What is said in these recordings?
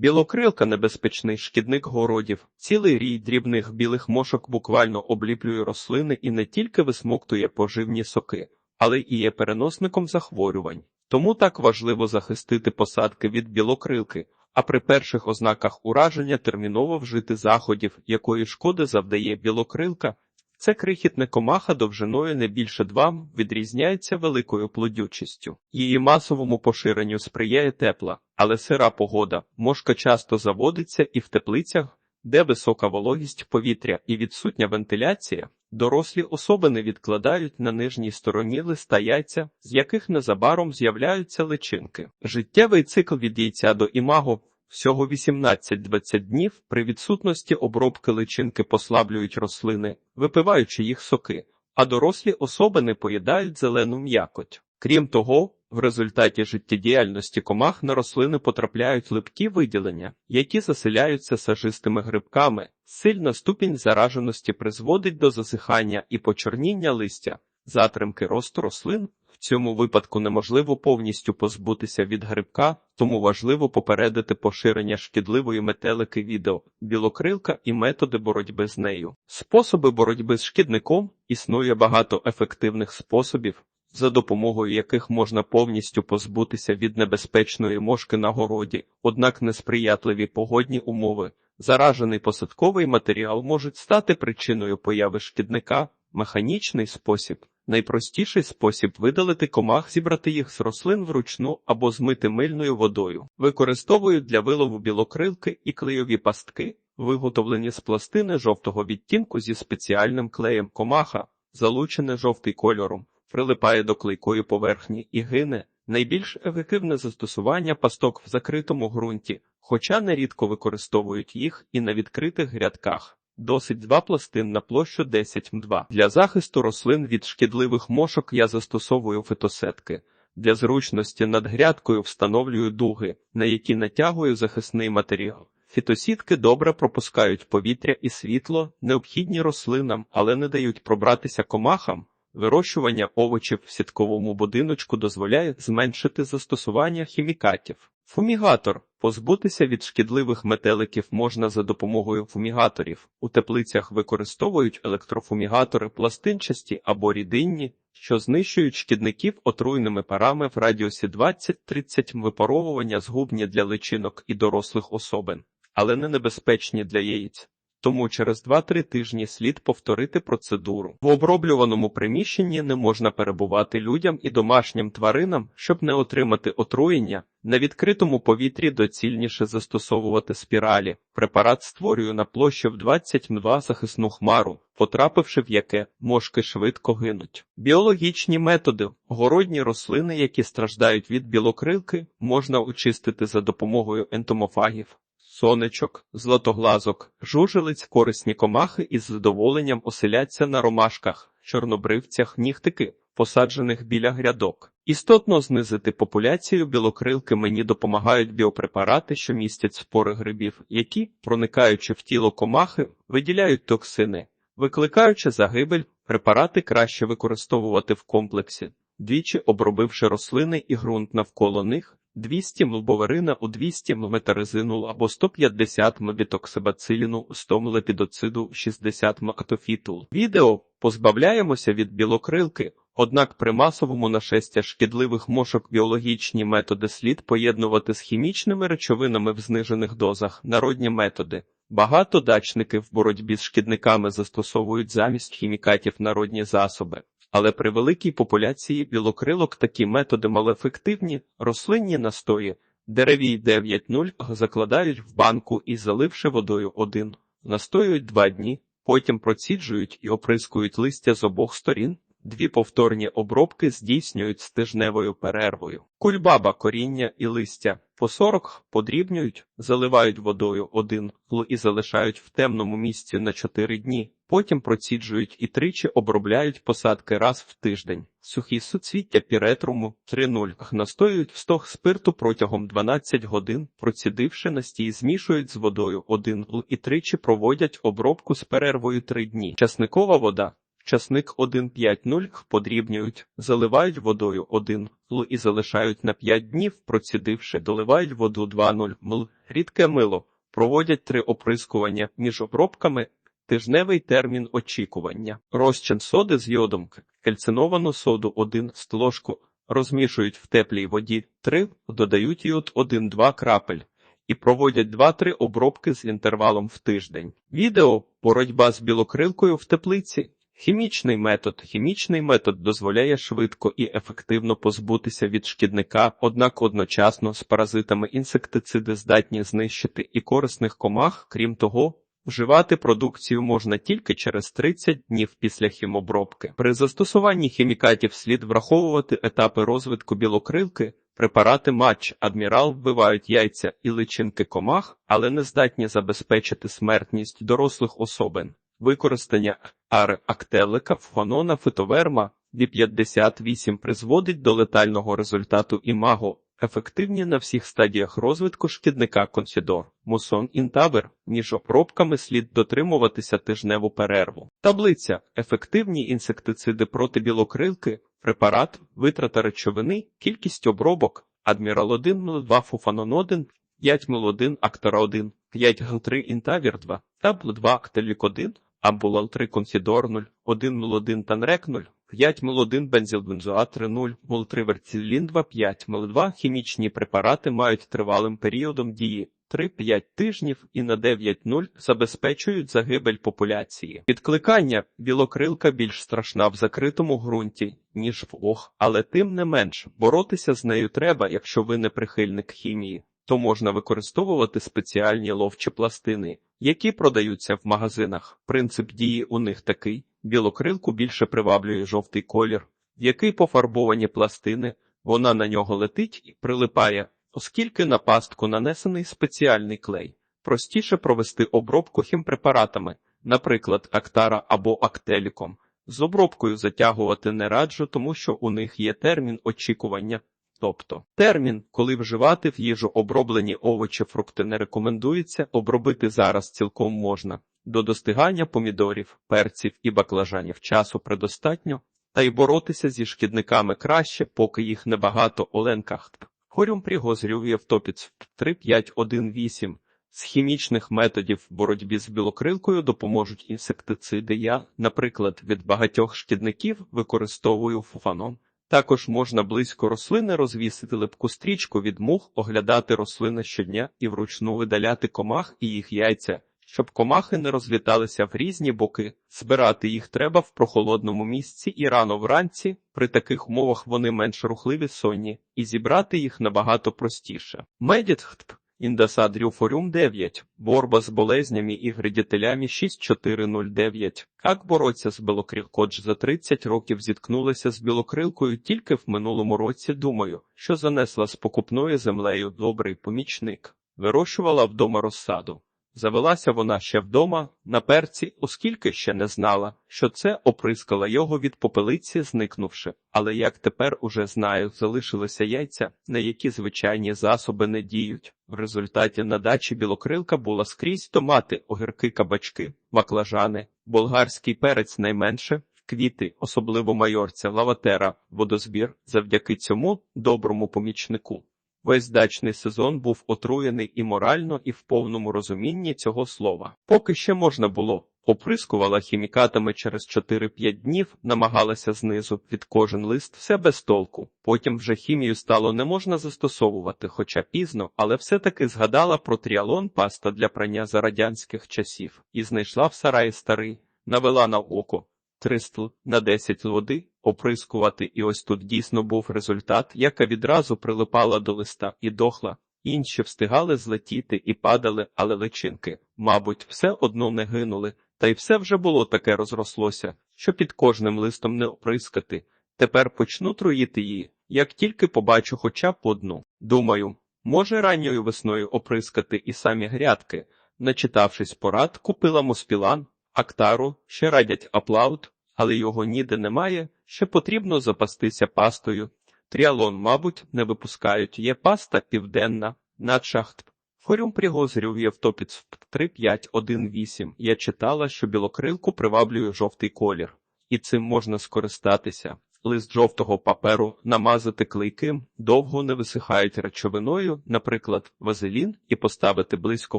Білокрилка небезпечний шкідник городів. Цілий рій дрібних білих мошок буквально обліплює рослини і не тільки висмоктує поживні соки, але і є переносником захворювань. Тому так важливо захистити посадки від білокрилки, а при перших ознаках ураження терміново вжити заходів, якої шкоди завдає білокрилка. Це крихітне комаха довжиною не більше 2 відрізняється великою плодючістю. Її масовому поширенню сприяє тепла, але сира погода. Мошка часто заводиться і в теплицях, де висока вологість повітря і відсутня вентиляція. Дорослі особини відкладають на нижній стороні листа яйця, з яких незабаром з'являються личинки. Життєвий цикл від яйця до імаго всього 18-20 днів при відсутності обробки личинки послаблюють рослини, випиваючи їх соки, а дорослі особини поїдають зелену м'якоть. Крім того, в результаті життєдіяльності комах на рослини потрапляють липкі виділення, які заселяються сажистими грибками. Сильна ступінь зараженості призводить до засихання і почорніння листя, затримки росту рослин. Цьому випадку неможливо повністю позбутися від грибка, тому важливо попередити поширення шкідливої метелики відео, білокрилка і методи боротьби з нею. Способи боротьби з шкідником існує багато ефективних способів, за допомогою яких можна повністю позбутися від небезпечної мошки на городі, однак несприятливі погодні умови, заражений посадковий матеріал можуть стати причиною появи шкідника, механічний спосіб. Найпростіший спосіб видалити комах, зібрати їх з рослин вручну або змити мильною водою. Використовують для вилову білокрилки і клейові пастки, виготовлені з пластини жовтого відтінку зі спеціальним клеєм комаха, залучене жовтий кольором, прилипає до клейкої поверхні і гине. Найбільш ефективне застосування пасток в закритому ґрунті, хоча нерідко використовують їх і на відкритих грядках. Досить два пластин на площу 10 м2. Для захисту рослин від шкідливих мошок я застосовую фитосетки. Для зручності над грядкою встановлюю дуги, на які натягую захисний матеріал. Фітосітки добре пропускають повітря і світло, необхідні рослинам, але не дають пробратися комахам. Вирощування овочів в сітковому будиночку дозволяє зменшити застосування хімікатів. Фумігатор позбутися від шкідливих метеликів можна за допомогою фумігаторів. У теплицях використовують електрофумігатори пластинчасті або рідинні, що знищують шкідників отруйними парами в радіусі 20-30 випаровування згубні для личинок і дорослих особин, але не небезпечні для яєць. Тому через 2-3 тижні слід повторити процедуру. В оброблюваному приміщенні не можна перебувати людям і домашнім тваринам, щоб не отримати отруєння. На відкритому повітрі доцільніше застосовувати спіралі. Препарат створює на площі в 20 м2 захисну хмару, потрапивши в яке мошки швидко гинуть. Біологічні методи городні рослини, які страждають від білокрилки, можна очистити за допомогою ентомофагів сонечок, златоглазок, жужелиць, корисні комахи із задоволенням оселяться на ромашках, чорнобривцях, нігтики, посаджених біля грядок. Істотно знизити популяцію білокрилки мені допомагають біопрепарати, що містять спори грибів, які, проникаючи в тіло комахи, виділяють токсини, викликаючи загибель, препарати краще використовувати в комплексі, двічі обробивши рослини і ґрунт навколо них. 200 м лбоварина у 200 м метарезину або 150 м бітоксибациліну, 100 м лепідоциду, 60 м актофітул. Відео позбавляємося від білокрилки, однак при масовому нашестя шкідливих мошок біологічні методи слід поєднувати з хімічними речовинами в знижених дозах, народні методи. Багато дачники в боротьбі з шкідниками застосовують замість хімікатів народні засоби. Але при великій популяції білокрилок такі методи малоефективні, рослинні настої, деревій 9.0 закладають в банку і, заливши водою один, настоюють два дні, потім проціджують і оприскують листя з обох сторін. Дві повторні обробки здійснюють з тижневою перервою. Кульбаба коріння і листя по 40 подрібнюють, заливають водою один л і залишають в темному місці на 4 дні. Потім проціджують і тричі обробляють посадки раз в тиждень. Сухі суцвіття піретруму 3.0 настоюють в стог спирту протягом 12 годин, процідивши настій, змішують з водою 1 л і тричі проводять обробку з перервою 3 дні. Часникова вода Часник 1,5,0 подрібнюють, заливають водою 1 л і залишають на 5 днів, процідивши, доливають воду 2,0 мл. Рідке мило. Проводять три оприскування між обробками, тижневий термін очікування. Розчин соди з йодом, кальциновану соду 1 столошку, розмішують в теплій воді 3, додають йод 1-2 крапель і проводять 2-3 обробки з інтервалом в тиждень. Відео «Боротьба з білокрилкою в теплиці». Хімічний метод. Хімічний метод дозволяє швидко і ефективно позбутися від шкідника, однак одночасно з паразитами інсектициди здатні знищити і корисних комах, крім того, Вживати продукцію можна тільки через 30 днів після хімобробки. При застосуванні хімікатів слід враховувати етапи розвитку білокрилки, препарати матч адмірал вбивають яйця і личинки комах, але не здатні забезпечити смертність дорослих особин. Використання ари актелика, фонона, фитоверма Ві-58 призводить до летального результату імаго, ефективні на всіх стадіях розвитку шкідника консідор, мусон інтабер, між обробками слід дотримуватися тижневу перерву. Таблиця ефективні інсектициди проти білокрилки, препарат, витрата речовини, кількість обробок, адмірал 1 мл2 фуфанон 1, 5 мл1 актора 1, 5 гл3 інтавір 2, табл 2 актелік 1, амбулал 3 консідор 0, 1 мл1 танрек 0, 5 мл1 бензилбензоат 3,0, мол3 верцілін 2,5 мл2 хімічні препарати мають тривалим періодом дії 3-5 тижнів і на 9,0 забезпечують загибель популяції. Підкликання білокрилка більш страшна в закритому ґрунті, ніж в ох, але тим не менш боротися з нею треба, якщо ви не прихильник хімії, то можна використовувати спеціальні ловчі пластини, які продаються в магазинах. Принцип дії у них такий. Білокрилку більше приваблює жовтий колір, в який пофарбовані пластини, вона на нього летить і прилипає, оскільки на пастку нанесений спеціальний клей. Простіше провести обробку хімпрепаратами, наприклад, актара або актеліком. З обробкою затягувати не раджу, тому що у них є термін очікування. Тобто термін, коли вживати в їжу оброблені овочі, фрукти не рекомендується, обробити зараз цілком можна. До достигання помідорів, перців і баклажанів часу предостатньо, та й боротися зі шкідниками краще, поки їх небагато оленках. Хорюм пригозрює Євтопіц 3518. З хімічних методів боротьбі з білокрилкою допоможуть інсектициди. Я, наприклад, від багатьох шкідників використовую фуфаном. Також можна близько рослини розвісити липку стрічку від мух, оглядати рослини щодня і вручну видаляти комах і їх яйця щоб комахи не розліталися в різні боки. Збирати їх треба в прохолодному місці і рано вранці, при таких умовах вони менш рухливі сонні, і зібрати їх набагато простіше. Медітхтп Індасадрюфорюм 9, борба з болезнями і гредітелями 6409. Як бороться з білокрилкодж за 30 років зіткнулася з білокрилкою тільки в минулому році, думаю, що занесла з покупною землею добрий помічник, вирощувала вдома розсаду. Завелася вона ще вдома, на перці, оскільки ще не знала, що це оприскала його від попелиці, зникнувши. Але як тепер уже знаю, залишилися яйця, на які звичайні засоби не діють. В результаті на дачі білокрилка була скрізь томати, огірки, кабачки, баклажани, болгарський перець найменше, квіти, особливо майорця, лаватера, водозбір, завдяки цьому доброму помічнику. Весь дачний сезон був отруєний і морально, і в повному розумінні цього слова. Поки ще можна було, оприскувала хімікатами через 4-5 днів, намагалася знизу від кожен лист, все без толку. Потім вже хімію стало не можна застосовувати, хоча пізно, але все-таки згадала про тріалон паста для прання за радянських часів і знайшла в сараї старий, навела на око. 300 на 10 води оприскувати, і ось тут дійсно був результат, яка відразу прилипала до листа і дохла. Інші встигали злетіти і падали, але личинки, мабуть, все одно не гинули, та й все вже було таке розрослося, що під кожним листом не оприскати. Тепер почну труїти її, як тільки побачу хоча б одну. Думаю, може ранньою весною оприскати і самі грядки. Начитавшись порад, купила моспілан, актару, ще радять аплаут, але його ніде немає, ще потрібно запастися пастою. Тріалон, мабуть, не випускають. Є паста південна, на надшахт. Форум пригозрів Євтопіц 3518. Я читала, що білокрилку приваблює жовтий колір. і цим можна скористатися. Лист жовтого паперу намазати клейким, довго не висихають речовиною, наприклад, вазелін, і поставити близько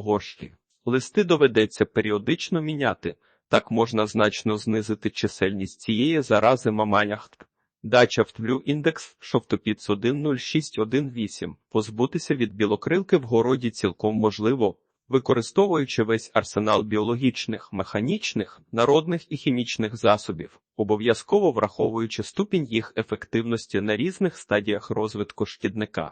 горщі. Листи доведеться періодично міняти, так можна значно знизити чисельність цієї зарази маманях. Дача втлю індекс шовтопіц 10618. Позбутися від білокрилки в городі цілком можливо, використовуючи весь арсенал біологічних, механічних, народних і хімічних засобів, обов'язково враховуючи ступінь їх ефективності на різних стадіях розвитку шкідника.